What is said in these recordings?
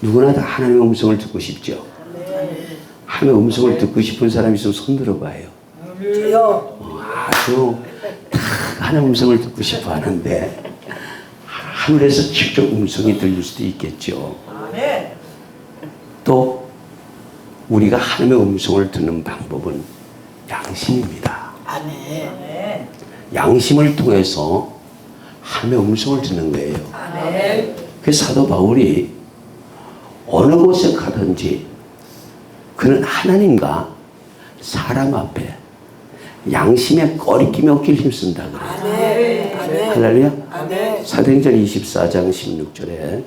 누구나 다 하나님의 음성을 듣고 싶죠. 하나님의 음성을 듣고 싶은 사람이 있으면 손 들어봐요. 저요. 어, 아주 다 하나님의 음성을 듣고 싶어 하는데 하늘에서 직접 음성이 들릴 수도 있겠죠. 또 우리가 하나님의 음성을 듣는 방법은 양심입니다. 양심을 통해서 하나님의 음성을 듣는 거예요. 그 사도 바울이 어느 곳에 가든지 그는 하나님과 사람 앞에 양심에 꺼리낌이 없길 힘쓴다 그래요. 아멘. 할렐루야. 아멘. 사도행전 24장 16절에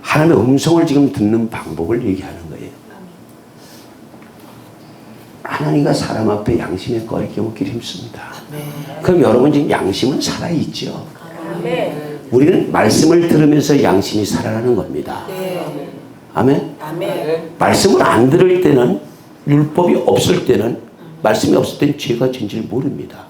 하나님의 음성을 지금 듣는 방법을 얘기하는 거예요. 하나님과 사람 앞에 양심에 꺼리낌 없길 힘씁니다. 그럼 여러분 지금 양심은 살아있죠. 아멘. 우리는 말씀을 들으면서 양심이 살아나는 겁니다. 네. 아멘. 아멘. 말씀을 안 들을 때는 율법이 없을 때는 말씀이 없을 때는 죄가 진지를 모릅니다.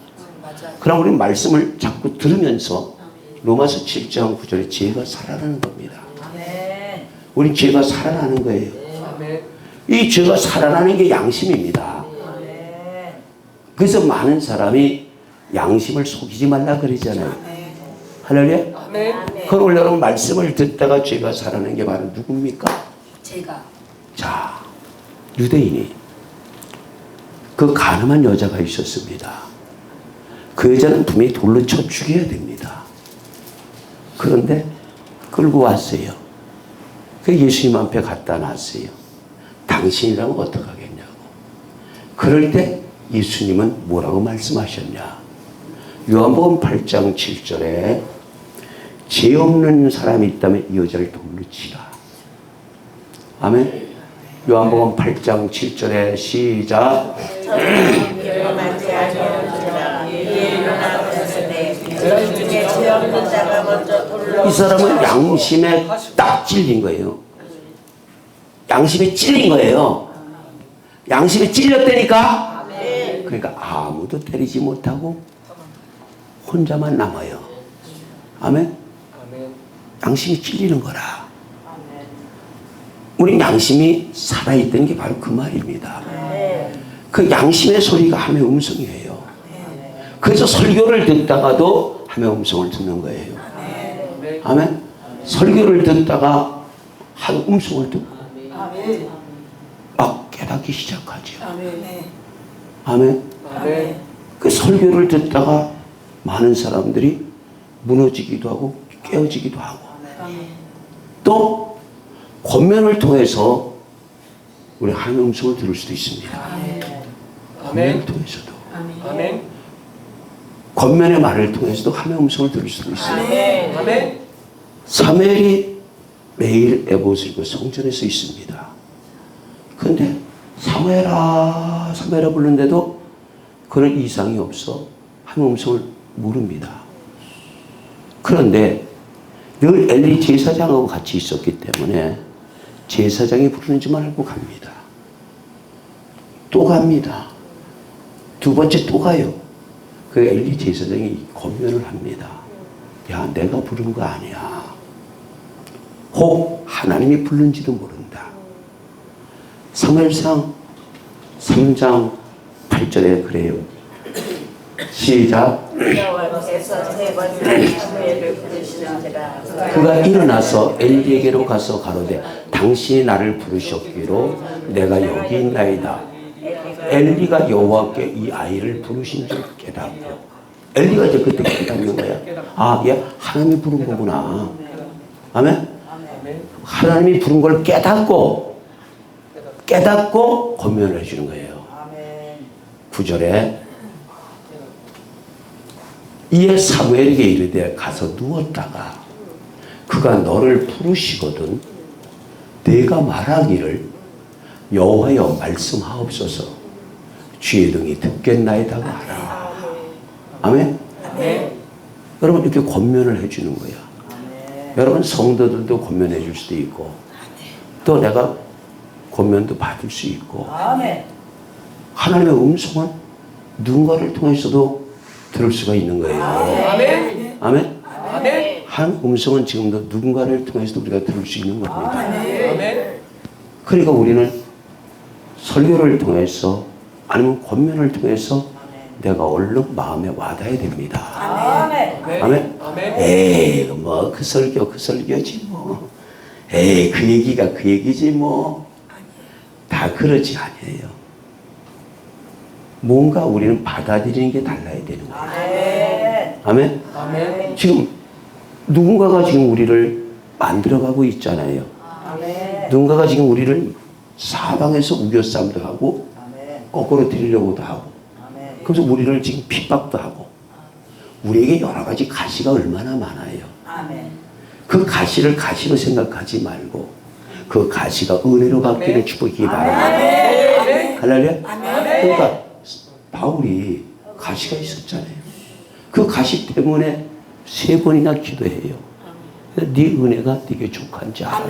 그럼 우리는 말씀을 자꾸 들으면서 로마서 7장 9절에 죄가 살아나는 겁니다. 아멘. 우린 죄가 살아나는 거예요. 아멘. 이 죄가 살아나는 게 양심입니다. 아멘. 그래서 많은 사람이 양심을 속이지 말라 그러잖아요. 할렐루야. 아멘. 그럼 오늘 여러분 말씀을 듣다가 죄가 살아나는 게 바로 누굽니까? 제가. 자, 유대인이 그 가늠한 여자가 있었습니다. 그 여자는 분명히 돌로 쳐 죽여야 됩니다. 그런데 끌고 왔어요. 그 예수님 앞에 갖다 놨어요. 당신이라면 어떡하겠냐고. 그럴 때 예수님은 뭐라고 말씀하셨냐. 요한복음 8장 7절에 죄 없는 사람이 있다면 이 여자를 돌로 치라. 아멘. 요한복음 8장 7절에 시작. 이 사람은 양심에 딱 찔린 거예요. 양심에 찔린 거예요. 양심에 찔렸다니까. 그러니까 아무도 때리지 못하고 혼자만 남아요. 아멘. 양심이 찔리는 거라. 우리 양심이 살아있다는 게 바로 그 말입니다. 그 양심의 소리가 함의 음성이에요. 그래서 설교를 듣다가도 함의 음성을 듣는 거예요. 아멘. 설교를 듣다가 한 음성을 듣고. 막 깨닫기 시작하죠. 아멘. 그 설교를 듣다가 많은 사람들이 무너지기도 하고 깨어지기도 하고 또 권면을 통해서 우리 하나님의 음성을 들을 수도 있습니다. 권면을 통해서도 아멘. 권면의 말을 통해서도 하나님의 음성을 들을 수도 있습니다. 아멘. 사무엘이 매일 에봇을 입고 성전에서 있습니다. 그런데 사무엘아 사무엘아 부르는데도 그런 이상이 없어 하나님의 음성을 모릅니다. 그런데 늘 엘리 제사장하고 같이 있었기 때문에 제사장이 부르는지만 알고 갑니다. 또 갑니다. 두 번째 또 가요. 그 엘리 제사장이 권면을 합니다. 야, 내가 부른 거 아니야. 혹 하나님이 부른지도 모른다. 사무엘상 3장 8절에 그래요. 시작. 그가 일어나서 엘리에게로 가서 가로되 당신이 나를 부르셨기로 내가 여기 있나이다. 엘리가 여호와께 이 아이를 부르신 줄 깨닫고 엘리가 이제 그때 깨닫는 거야. 아, 얘 하나님이 부른 거구나. 아멘. 하나님이 부른 걸 깨닫고 깨닫고 권면을 해주는 거예요. 아멘. 9절에 이에 사무엘에게 이르되 가서 누웠다가 그가 너를 부르시거든 내가 말하기를 여호와여 말씀하옵소서. 주의 등이 듣겠나이다 하라. 아멘? 여러분 이렇게 권면을 해주는 거야. 여러분 성도들도 권면해 줄 수도 있고 또 내가 권면도 받을 수 있고 아멘. 하나님의 음성은 누군가를 통해서도 들을 수가 있는 거예요. 아멘. 아멘. 아멘. 한 음성은 지금도 누군가를 통해서 우리가 들을 수 있는 겁니다. 아멘. 그러니까 우리는 설교를 통해서 아니면 권면을 통해서 내가 얼른 마음에 와닿아야 됩니다. 아멘. 아멘. 아멘. 에이 뭐 그 설교 그 설교지 뭐. 에이 그 얘기가 그 얘기지 뭐. 다 그러지 아니에요. 뭔가 우리는 받아들이는 게 달라야 되는 거예요. 아멘. 아멘. 아멘. 지금 누군가가 지금 우리를 만들어가고 있잖아요. 아멘. 누군가가 지금 우리를 사방에서 우겨싸움도 하고 아멘. 거꾸로 들이려고도 하고 아멘. 그래서 우리를 지금 핍박도 하고 우리에게 여러 가지 가시가 얼마나 많아요. 아멘. 그 가시를 가시로 생각하지 말고 그 가시가 은혜로 바뀌는 축복이기 바랍니다. 할렐루야. 그러니까 바울이 가시가 있었잖아요. 그 가시 때문에 세 번이나 기도해요. 네 은혜가 네게 족한지 알아.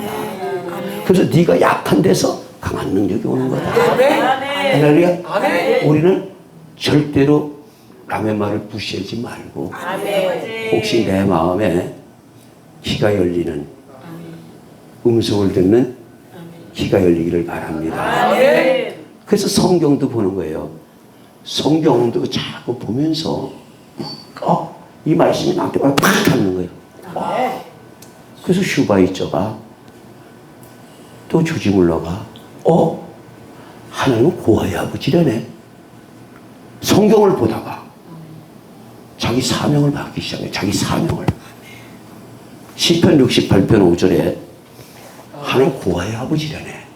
그래서 네가 약한 데서 강한 능력이 오는 거다. 할렐루야. 우리는 절대로 남의 말을 무시하지 말고. 혹시 내 마음에 귀가 열리는 음성을 듣는 귀가 열리기를 바랍니다. 그래서 성경도 보는 거예요. 성경도 자꾸 보면서 어, 이 말씀이 나한테 막 닿는 거예요. 어. 그래서 슈바이처가 또 주지물러가 어? 하나님은 고아의 아버지라네. 성경을 보다가 자기 사명을 받기 시작해요. 자기 사명을. 시편 68편 5절에 하나님 고아의 아버지라네.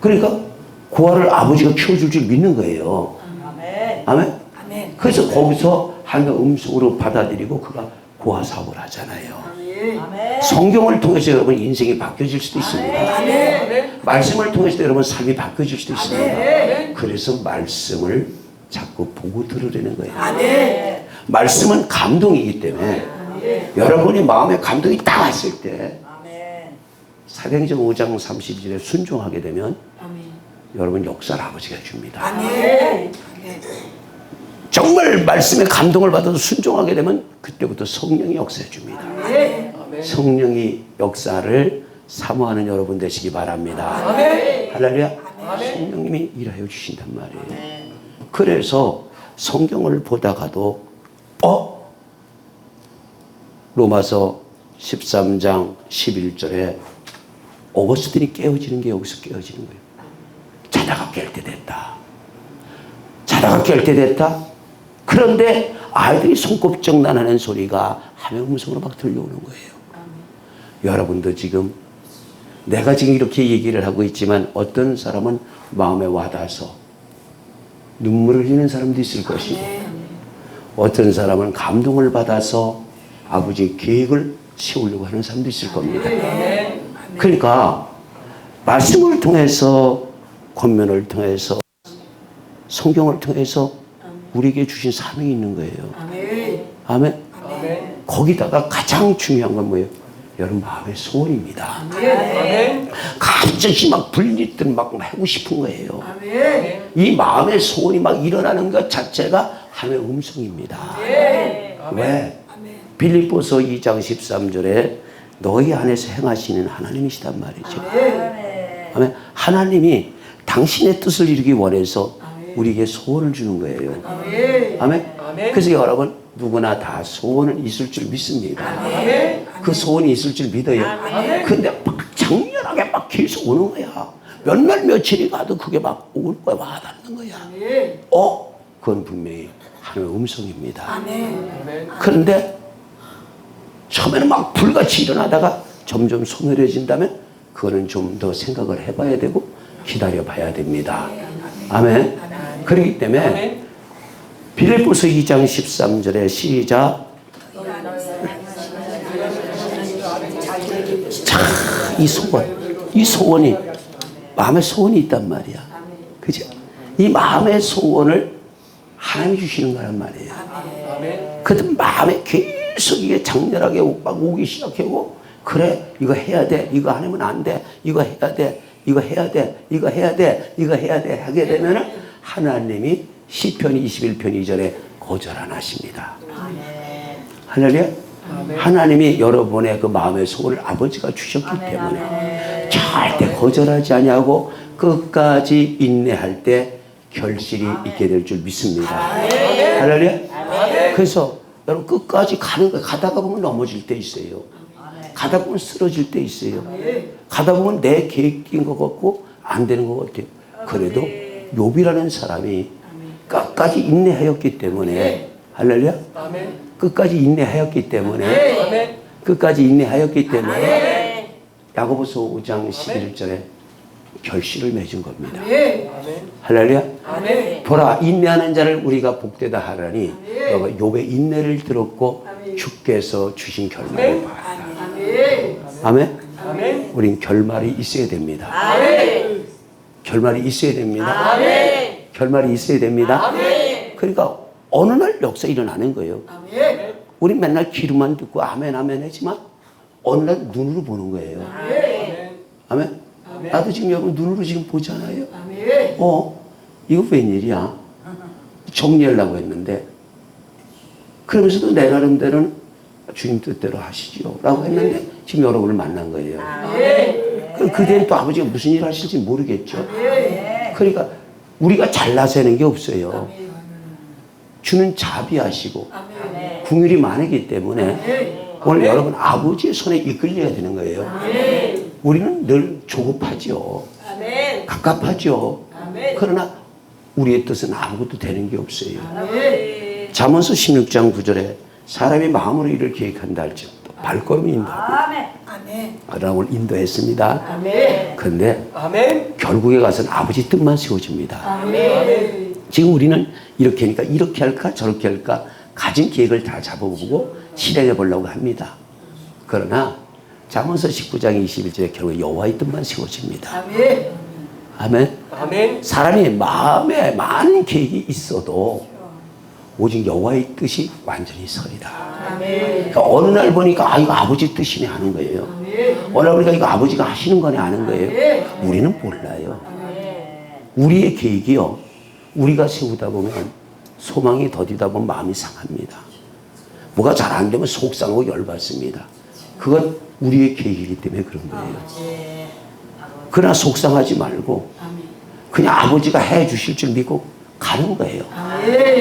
그러니까 고아를 아버지가 키워줄 줄 믿는 거예요. 아멘. 아멘? 아멘. 그래서 거기서 하나님의 음성으로 받아들이고 그가 고아 사업을 하잖아요. 아멘. 성경을 통해서 여러분 인생이 바뀌어질 수도 있습니다. 아멘. 말씀을 통해서 여러분 삶이 바뀌어질 수도 있습니다. 아멘. 그래서 말씀을 자꾸 보고 들으려는 거예요. 아멘. 말씀은 감동이기 때문에 여러분이 마음에 감동이 딱 왔을 때 아멘. 사도행전 5장 32절에 순종하게 되면 여러분 역사를 아버지가 줍니다. 아멘. 정말 말씀에 감동을 받아서 순종하게 되면 그때부터 성령이 역사해 줍니다. 성령이 역사를 사모하는 여러분 되시기 바랍니다. 할렐루야. 성령님이 일하여 주신단 말이에요. 그래서 성경을 보다가도 어? 로마서 13장 11절에 오거스틴이 깨어지는 게 여기서 깨어지는 거예요. 자다가 깰 때 됐다. 자다가 깰 때 됐다. 그런데 아이들이 손꼽적 나는 소리가 하늘 음성으로 막 들려오는 거예요. 여러분도 지금 내가 지금 이렇게 얘기를 하고 있지만 어떤 사람은 마음에 와닿아서 눈물을 흘리는 사람도 있을 것이고 어떤 사람은 감동을 받아서 아버지의 계획을 세우려고 하는 사람도 있을 겁니다. 그러니까 말씀을 통해서 권면을 통해서 성경을 통해서 우리에게 주신 사명이 있는 거예요. 아멘. 아멘. 거기다가 가장 중요한 건 뭐예요? 여러분 마음의 소원입니다. 아멘. 갑자기 막 불리듯 막 하고 싶은 거예요. 아멘. 이 마음의 소원이 막 일어나는 것 자체가 하나님의 음성입니다. 왜? 빌립보서 2장 13절에 너희 안에서 행하시는 하나님이시단 말이죠. 아멘. 아멘. 하나님이 당신의 뜻을 이루기 원해서 우리에게 소원을 주는 거예요. 아멘. 아멘. 그래서 여러분 누구나 다 소원은 있을 줄 믿습니다. 아멘. 그 소원이 있을 줄 믿어요. 근데 막 장렬하게 막 계속 오는 거야. 몇날 며칠이 가도 그게 막 올 거야. 와닿는 거야. 어? 그건 분명히 하나님의 음성입니다. 아멘. 그런데 처음에는 막 불같이 일어나다가 점점 소멸해진다면 그거는 좀 더 생각을 해봐야 되고 기다려 봐야 됩니다. 아멘. 그렇기 때문에. 빌립보서 2장 13절에 시작 자, 이 소원, 이 소원이 마음의 소원이 있단 말이야. 그죠? 이 마음의 소원을 하나님이 주시는 거란 말이에요. 아멘. 그 마음에 계속 이게 장렬하게 막 오기 시작하고 그래 이거 해야 돼 이거 안 하면 안 돼 이거 해야 돼 이거 해야 돼 이거 해야 돼 이거 해야 돼 하게 되면은 하나님이 시편 21편 2절에 거절 안 하십니다. 할렐루야. 하나님이 여러분의 그 마음의 소원을 아버지가 주셨기 때문에. 절대 거절하지 아니하고 끝까지 인내할 때 결실이 있게 될 줄 믿습니다. 할렐루야. 그래서 여러분 끝까지 가는 거 가다가 보면 넘어질 때 있어요. 가다 보면 쓰러질 때 있어요. 가다 보면 내 계획인 것 같고 안 되는 것 같아요. 그래도 욥이라는 사람이 끝까지 인내하였기 때문에 할렐루야. 아멘. 끝까지 인내하였기 때문에 아멘. 끝까지 인내하였기 때문에 야고보서 5장 11절에 결실을 맺은 겁니다. 할렐루야. 보라 인내하는 자를 우리가 복되다 하라니 너가 욥의 인내를 들었고 주께서 주신 결말을 봐라. 아멘. 아멘. 우린 결말이 있어야 됩니다. 아멘. 결말이 있어야 됩니다. 아멘. 결말이 있어야 됩니다. 아멘. 그러니까 어느 날 역사 일어나는 거예요. 아멘. 우리 맨날 귀로만 듣고 아멘 아멘 하지만 어느 날 눈으로 보는 거예요. 아멘. 아멘. 나도 지금 여러분 눈으로 지금 보잖아요. 아멘. 어, 이거 웬일이야? 정리하려고 했는데, 그러면서도 내 나름대로는 주님 뜻대로 하시죠. 라고 했는데, 지금 여러분을 만난 거예요. 그럼 그대는 또 아버지가 무슨 일 하실지 모르겠죠. 그러니까 우리가 잘나서는 게 없어요. 주는 자비하시고, 궁율이 많기 때문에, 오늘 여러분 아버지의 손에 이끌려야 되는 거예요. 우리는 늘 조급하죠. 갑갑하죠. 그러나 우리의 뜻은 아무것도 되는 게 없어요. 잠언서 16장 9절에 사람이 마음으로 일을 계획한다 할지라도 발걸음이 인도하고 아멘. 아멘. 그러나 인도했습니다. 아멘. 그런데 아멘. 결국에 가서는 아버지 뜻만 세워집니다. 아멘. 지금 우리는 이렇게 하니까 이렇게 할까 저렇게 할까 가진 계획을 다 잡아보고 실행해 보려고 합니다. 그러나 잠언서 19장 21절에 결국 여호와의 뜻만 세워집니다. 아멘. 아멘. 아멘. 사람이 마음에 많은 계획이 있어도 오직 여호와의 뜻이 완전히. 아멘. 그러니까 어느 날 보니까 아 이거 아버지 뜻이네 하는 거예요. 어느 날 보니까 이거 아버지가 하시는 거네 하는 거예요. 우리는 몰라요. 우리의 계획이요. 우리가 세우다 보면 소망이 더디다 보면 마음이 상합니다. 뭐가 잘 안 되면 속상하고 열받습니다. 그건 우리의 계획이기 때문에 그런 거예요. 그러나 속상하지 말고 그냥 아버지가 해 주실 줄 믿고 가는 거예요.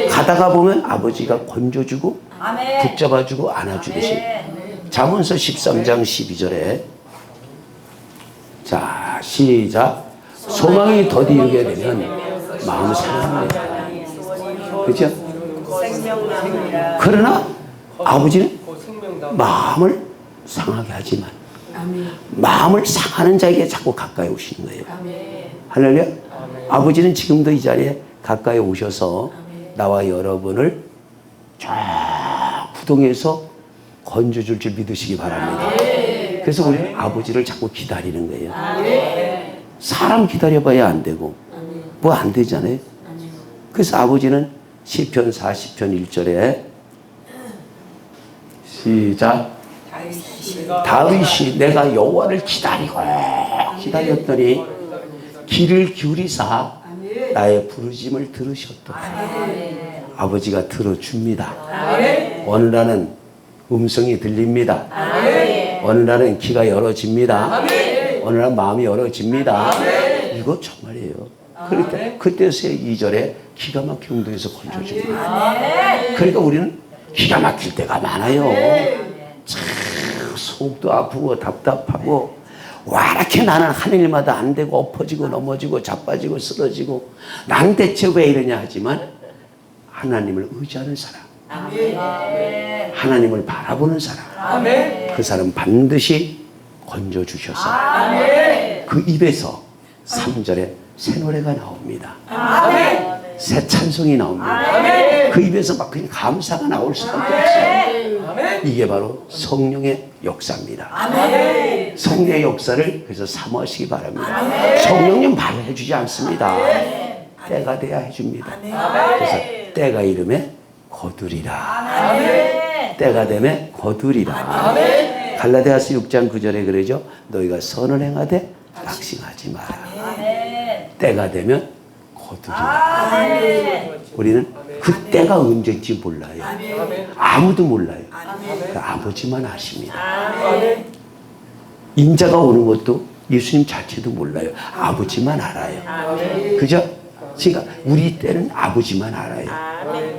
가다가 보면 아버지가 건져주고 아멘. 붙잡아주고 안아주듯이 잠언서 13장 12절에 자 시작 소망이 더디게 되면 마음이 상합니다. 그렇죠? 생명나무라. 그러나 아버지는. 마음을 상하게 하지만 마음을 상하는 자에게 자꾸 가까이 오시는 거예요. 할렐루야. 아버지는 지금도 이 자리에 가까이 오셔서 나와 여러분을 쫙 구동해서 건져줄 줄 믿으시기 바랍니다. 그래서 우리는 아버지를 자꾸 기다리는 거예요. 사람 기다려봐야 안 되고 뭐 안 되잖아요. 그래서 아버지는 시편 40편 1절에 시작 다윗이 내가 여호와를 기다리고 기다렸더니 귀를 기울이사 나의 부르짐을 들으셨도다. 아버지가 들어줍니다. 어느 날은 음성이 들립니다. 어느 날은 귀가 열어집니다. 어느 날 마음이 열어집니다. 이거 정말이에요. 그때 그때서야 2절에 기가 막힌 운동에서 건져줍니다. 그러니까 우리는 기가 막힐 때가 많아요. 참 속도 아프고 답답하고 와 이렇게 나는 하는 일마다 안 되고 엎어지고 넘어지고 자빠지고 쓰러지고 난 대체 왜 이러냐 하지만 하나님을 의지하는 사람 하나님을 바라보는 사람 아멘. 그 사람 반드시 건져 주셔서 그 입에서 3절에 새 노래가 나옵니다. 아멘. 새 찬송이 나옵니다. 그 입에서 막 그냥 감사가 나올 수밖에 없어요. 아멘. 이게 바로 성령의 역사입니다. 성령의 역사를 그래서 사모하시기 바랍니다. 성령님 말을 해주지 않습니다. 때가 돼야 해줍니다. 그래서 때가 이름에 거두리라. 때가 되면 거두리라. 갈라디아서 6장 9절에 그러죠. 너희가 선을 행하되 낙심하지 마라. 때가 되면 거두리라. 우리는 그때가 언제인지 몰라요. 아멘. 아무도 몰라요. 아멘. 그 아버지만 아십니다. 아멘. 인자가 오는 것도 예수님 자체도 몰라요. 아버지만 알아요. 그죠? 그러니까 우리 때는 아버지만 알아요.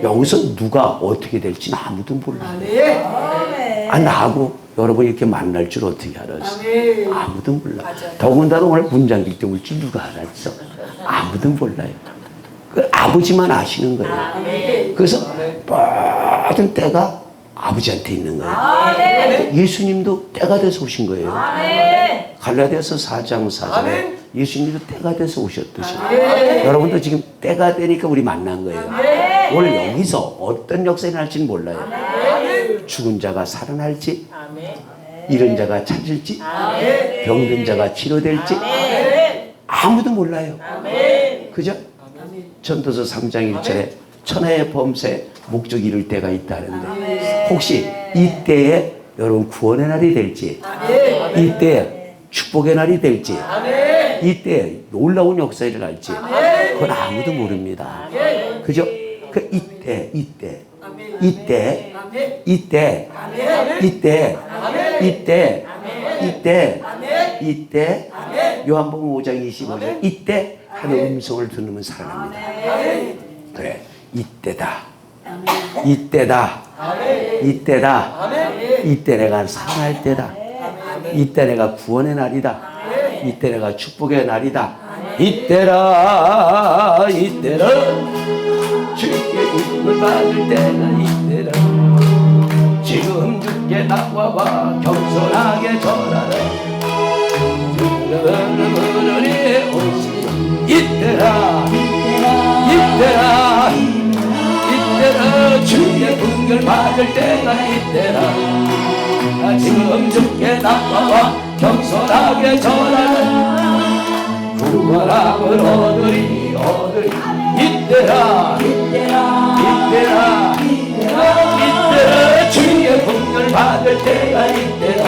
여기서 누가 어떻게 될지는 아무도 몰라요. 아멘. 아, 나하고 여러분 이렇게 만날 줄 어떻게 알았어? 아멘. 아무도 몰라. 맞아요. 더군다나 오늘 문장기 때올 줄 누가 알았어? 아무도 몰라요. 그 아버지만 아시는 거예요. 그래서 모든 때가 아버지한테 있는 거예요. 예수님도 때가 돼서 오신 거예요. 갈라디아서 4장 4절에 아멘. 예수님도 때가 돼서 오셨듯이 여러분도 지금 때가 되니까 우리 만난 거예요. 오늘 여기서 어떤 역사가 날지는 몰라요. 죽은 자가 살아날지 잃은 자가 찾을지 병든 자가 치료될지 아무도 몰라요. 그죠? 전도서 3장 1절에 천하의 범세 목적 이룰 때가 있다는데 혹시 이때에 여러분 구원의 날이 될지 이때 축복의 날이 될지 이때 놀라운 역사를 일어날지 그건 아무도 모릅니다. 그죠? 그 이때 이때 이때 이때 이때 이때 이때 이때 요한복음 5장 25절. 이때 하는 음성을 들으면 살아납니다. 그래 이때다. 이때다 이때다. 이때 내가 살아날 때다. 이때 내가 구원의 날이다. 이때 내가 축복의 날이다. 이때라 이때라. 주께 이름을 받을 때가 이때라. 지금 주께 나와봐 겸손하게 전하라. 오시. 이때라 이때라. 이때라 주의 분별 받을 때가 이때라. 아, 지금 주께 나와봐 겸손하게 전하라. 구원함을 얻으리 얻으리. 이때라 이때라 이때라. 주의 분별 받을 때가 이때라.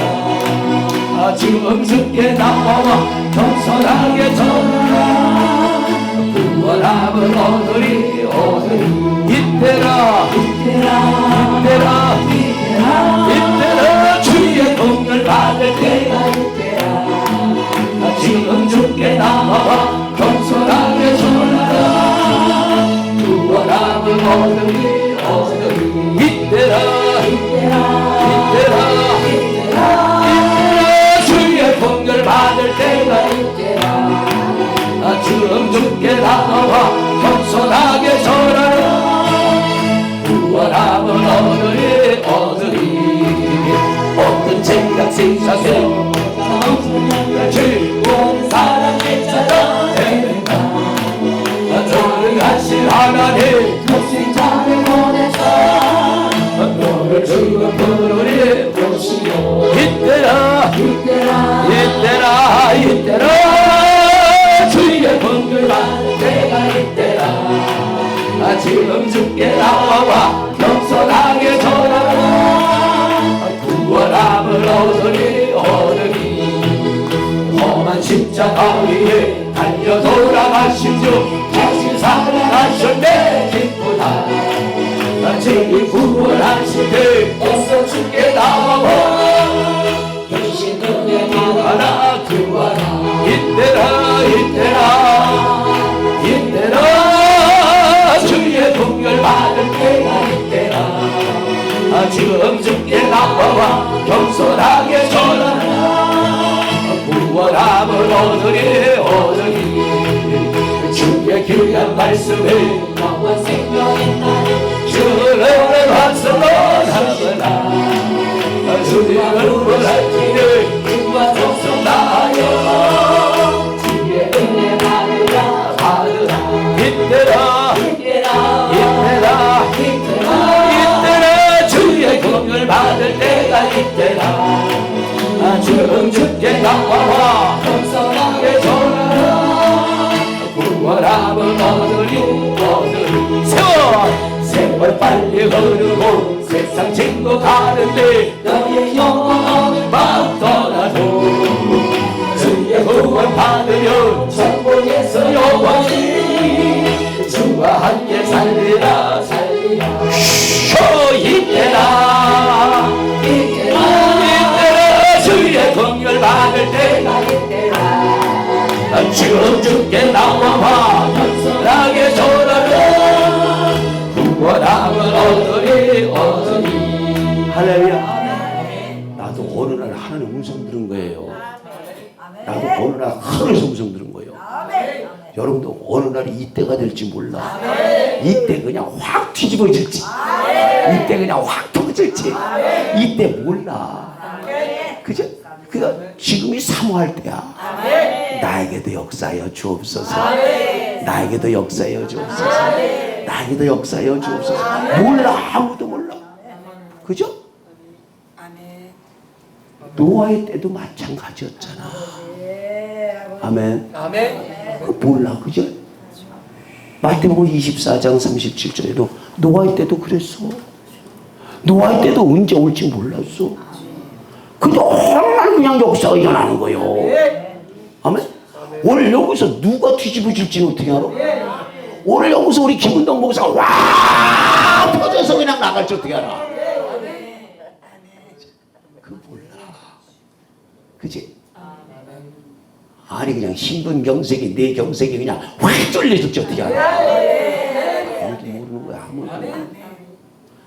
아, 지금 주께 나와와 겸손하게 전하라. 구원함을 얻으리 얻으리. 이때라 이때라 주께 나와 겸손하게 전하라. 구원함을 얻으리 얻으리. 어떤 생각 생사세? 즐거운 사랑을 찾아내는가 조능하신 하나님. 너를 지금 부르리 보시오. 이때라 이때라 이때라 주의 주께 나와와 겸손하게 전하라. 구원함을 얻으리 얻으리 험한 십자가 위에 달려 돌아가신 주 다시 살아나셨네 기쁘다. 죄인 구원하신 그 어서 주께 나와 얻으리 얻으리 주의 귀한 말씀에 영원 생명의 나를 주를 박수로 하거나 주님을 원하기 흐르고 세상 친구 가는데 너의 영원한 마음 떠나도 주의 구원 받으면 천국에서 영원히 주와 함께 살리라 살리라. 이때라 이때라. 주의 공열 받을 때 지금 주께 나와 음성 들은 거예요. 나도 어느 날 하늘에서 음성 들은 거예요. 여러분도 어느 날이 이때가 될지 몰라. 이때 그냥 확 뒤집어질지. 이때 그냥 확 터질지. 이때 몰라. 그죠? 그 지금이 사모할 때야. 나에게도 역사하여 주옵소서. 나에게도 역사하여 주옵소서. 나에게도 역사하여 주옵소서. 몰라. 아무도 몰라. 그죠? 노아의 때도 마찬가지였잖아. 아멘. 아멘. 그 몰라 그죠? 마태복음 24장 37절에도 노아의 때도 그랬어. 노아의 때도 언제 올지 몰랐어. 근데 정말 그냥 역사가 일어나는 거예요. 아멘. 오늘 여기서 누가 뒤집어질지는 어떻게 알아? 오늘 여기서 우리 김은동 목사가 와! 터져서 그냥 나갈지 어떻게 알아? 그 몰라 그지? 아니 그냥 신분 경색이 내 경색이 그냥 확 쫄려줄지 어떻게 알아?